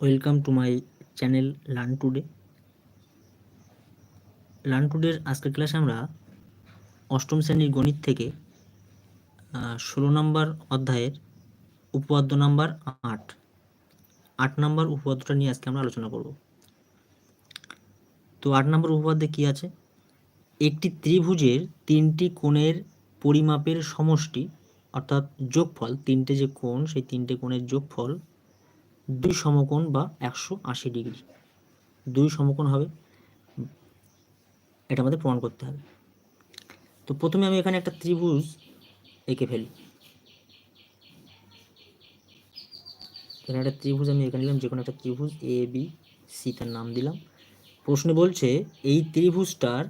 Welcome to my channel learn today learn টুডের আজকের ক্লাসে আমরা অষ্টম শ্রেণির গণিত থেকে ষোলো নম্বর অধ্যায়ের উপপাদ্য নাম্বার আট আট নম্বর উপপাদ্যটা নিয়ে আজকে আমরা আলোচনা করব। তো আট নম্বর উপপাদ্যে কী আছে? একটি ত্রিভুজের তিনটি কোণের পরিমাপের সমষ্টি, অর্থাৎ যোগফল, তিনটে যে কোণ, সেই তিনটে কোণের যোগফল দুই সমকোণ বা একশো আশি ডিগ্রি। দুই সমকোণ হবে। এটা আমাদের প্রমাণ করতে হবে। তো প্রথমে আমি এখানে একটা ত্রিভুজ এঁকে ফেলি। এখানে একটা ত্রিভুজ আমি এখানে নিলাম যে কোনো একটা ত্রিভুজ এ বি সি তার নাম দিলাম। প্রশ্নে বলছে, এই ত্রিভুজটার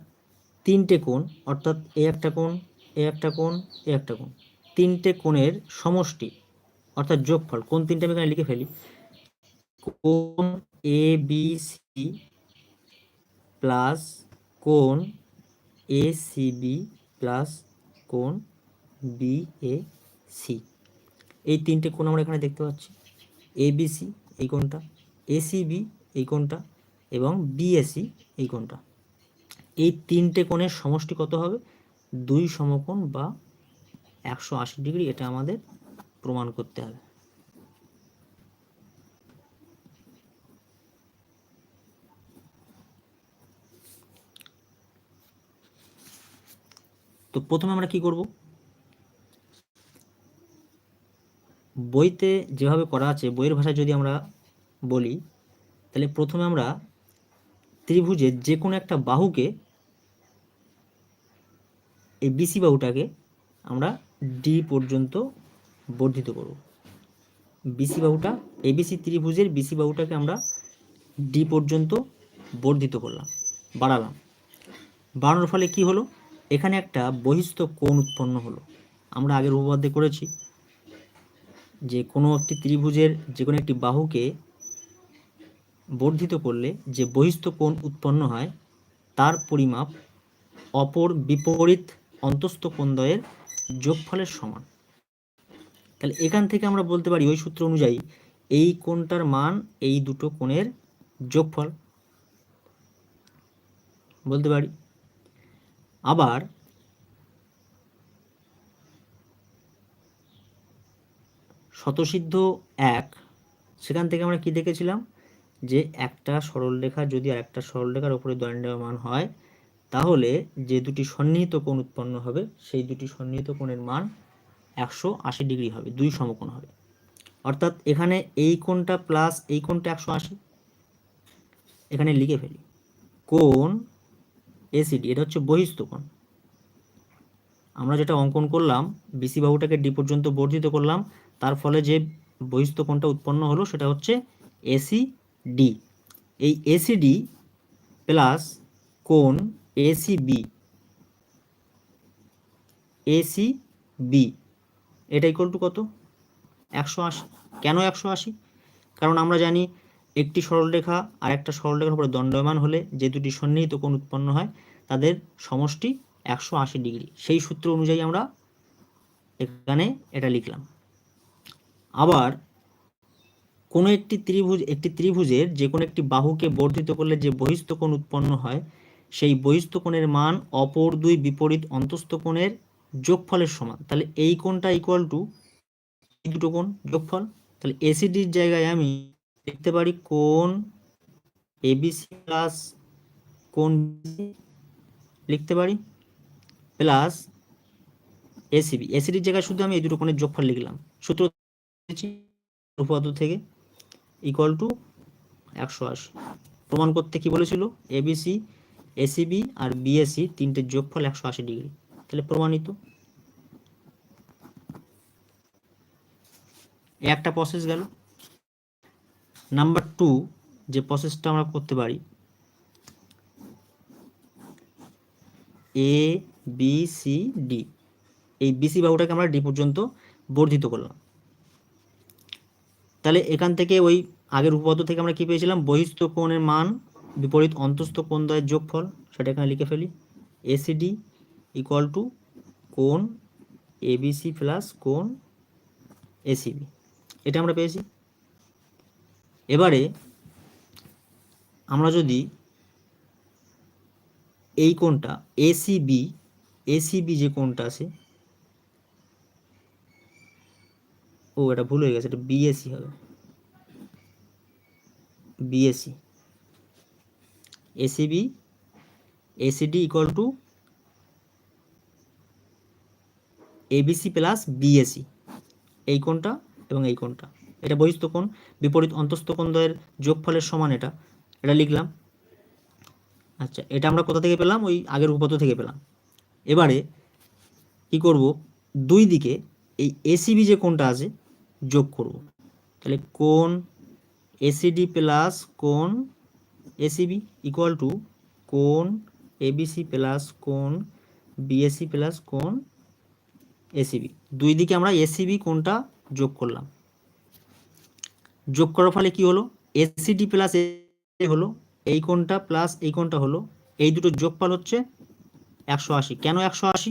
তিনটে কোণ, অর্থাৎ এ একটা কোণ এ একটা কোণ এ একটা কোণ, তিনটে কোণের সমষ্টি, অর্থাৎ যোগফল কোন তিনটে আমি এখানে লিখে ফেলি। কোণ এ বি সি প্লাস কোন এ সি বি প্লাস কোন বি এ সি এই তিনটে কোণ আমরা এখানে দেখতে পাচ্ছি। এ বি সি এই কোণটা এ সি বি এই কোণটা এবং বি বিএসি এই কোণটা। এই তিনটে কোণের সমষ্টি কত হবে? দুই সমকোণ বা একশো আশি ডিগ্রি, এটা আমাদের প্রমাণ করতে হবে। তো প্রথমে আমরা কি করব? বইতে যেভাবে করা আছে, বইয়ের ভাষায় যদি আমরা বলি, তাহলে প্রথমে আমরা ত্রিভুজের যে কোনো একটা বাহুকে, এই বিসি বাহুটাকে আমরা ডি পর্যন্ত বর্ধিত করব। বিসি বাহুটা এবিসি ত্রিভুজের বিসি বাহুটাকে আমরা ডি পর্যন্ত বর্ধিত করলাম, বাড়ালাম। বাড়ানোর ফলে কি হলো? এখানে একটা বহিস্থ কোণ উৎপন্ন হলো। আমরা আগের উপপাদ্যে করেছি যে কোনো একটি ত্রিভুজের যে কোনো একটি বাহুকে বর্ধিত করলে যে বহিস্থ কোণ উৎপন্ন হয়, তার পরিমাপ অপর বিপরীত অন্তস্থ কোণদ্বয়ের যোগফলের সমান। তাহলে এখান থেকে আমরা বলতে পারি ওই সূত্র অনুযায়ী এই কোণটার মান এই দুটো কোণের যোগফল। বলতে পারি আবার শতসিদ্ধ এক, সেখান থেকে আমরা কি দেখেছিলাম? যে একটা সরলরেখা যদি আর একটা সরলরেখার উপরে দণ্ডায়মান হয়, তাহলে যে দুটি সন্নিহিত কোণ উৎপন্ন হবে, সেই দুটি সন্নিহিত কোণের মান একশো আশি ডিগ্রি হবে, দুই সমকোণ হবে। অর্থাৎ এখানে এই কোণটা প্লাস এই কোণটা একশো আশি। এখানে লিখে ফেলি। কোণ এসিডি এটা হচ্ছে বহিস্থ কোণ। আমরা যেটা অঙ্কন করলাম বিসি বাহুটাকে ডি পর্যন্ত বর্ধিত করলাম, তার ফলে যে বহিস্থ কোণটা উৎপন্ন হলো সেটা হচ্ছে এসি ডি এই এসিডি প্লাস কোণ A C B A C B এটা ইকুয়াল টু কত? একশো আশি। কেন একশো আশি? কারণ আমরা জানি একটি সরলরেখা আর একটা সরলরেখার উপরে দণ্ডমান হলে যে দুটি সন্নিহিত কোণ উৎপন্ন হয়, তাদের সমষ্টি একশো আশি ডিগ্রি। সেই সূত্র অনুযায়ী আমরা এখানে এটা লিখলাম। আবার কোনো একটি ত্রিভুজ, একটি ত্রিভুজের যে কোনো একটি বাহুকে বর্ধিত করলে যে বহিস্থ কোণ উৎপন্ন হয়, সেই বহিস্থ কোণের মান অপর দুই বিপরীত অন্তস্থ কোণের যোগফলের সমান। তাহলে এই কোণটা ইকুয়াল টু এই দুটো কোণ যোগফল। তাহলে এসিডির জায়গায় আমি লিখতে পারি কোন এবিসি প্লাস কোন লিখতে পারি? প্লাস এসিবি এসিডির জায়গায় শুধু আমি এই দুটো কোণের যোগফল লিখলাম। সূত্র উপপাদ্য থেকে ইকুয়াল টু একশো আশি। প্রমাণ করতে কি বলেছিল? এবিসি এসিবি আর বিএসি তিনটের যোগফল একশো আশি ডিগ্রি। তাহলে প্রমাণিত। একটা প্রসেস গেল। নাম্বার টু যে প্রসেসটা আমরা করতে পারি এ বি সি ডি এই বিসি বাহুটাকে আমরা ডি পর্যন্ত বর্ধিত করলাম। তাহলে এখান থেকে ওই আগের উপপাদ্য থেকে আমরা কি পেয়েছিলাম? বহিস্থ কোণের মান, বিপরীত অন্তস্থ কোণ দ্বয়ের যোগফল, সেটা এখানে লিখে ফেলি। A C D equal to কোণ এবিসি প্লাস কোণ এসিবি এটা আমরা পেয়েছি। এবারে আমরা যদি এই কোণটা এসিবি এসিবি যে কোণটা আছে, ও, এটা ভুল হয়ে গেছে, এটা বিএসি হবে। B A C A C B A C D equal to A B C plus B A C এই কোণটা এবং এই কোণটা। এটা বহিস্থ কোণ, বিপরীত অন্তস্থ কোণ দ্বয়ের যোগফলের সমান এটা। এটা লিখলাম। আচ্ছা এটা আমরা কোথা থেকে পেলাম? ওই আগের উপপাদ্য থেকে পেলাম। এবারে কি করব? দুই দিকে এই এসিবি যে কোণটা আছে, যোগ করব। তাহলে কোণ এসিডি প্লাস কোণ A C B equal to কোণ এবিসি প্লাস কোণ বিএসি প্লাস কোণ এসিবি দুই দিকে আমরা এসিবি কোণটা যোগ করলাম। যোগ করার ফলে কি হলো? এসিডি প্লাস এ হলো, এই কোণটা প্লাস এই কোণটা হলো, এই দুটো যোগফল হচ্ছে একশো আশি। কেন একশো আশি?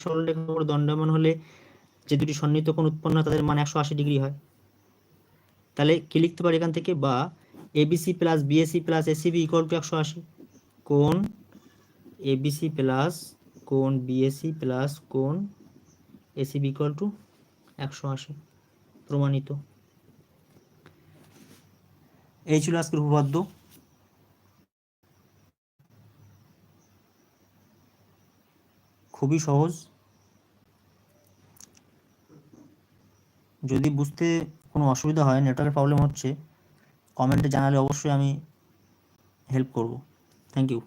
সরলরেখার দণ্ডমান হলে যে দুটি সন্নিহিত কোণ উৎপন্ন হয়, তাদের মান একশো আশি ডিগ্রি হয়। তাহলে কি লিখতে পারি এখান থেকে? বা A B C plus B A C plus A C B equal to একশো আশি। কোণ এবিসি প্লাস কোণ বিএসি প্লাস কোণ A C B equal to একশো আশি, প্রমাণিত। এই ছিল আজকের উপপাদ্য। খুবই সহজ। যদি বুঝতে কোনো অসুবিধা হয়, নেটওয়ার্কের প্রবলেম হচ্ছে কমেন্টে জানালে অবশ্যই আমি হেল্প করব। Thank you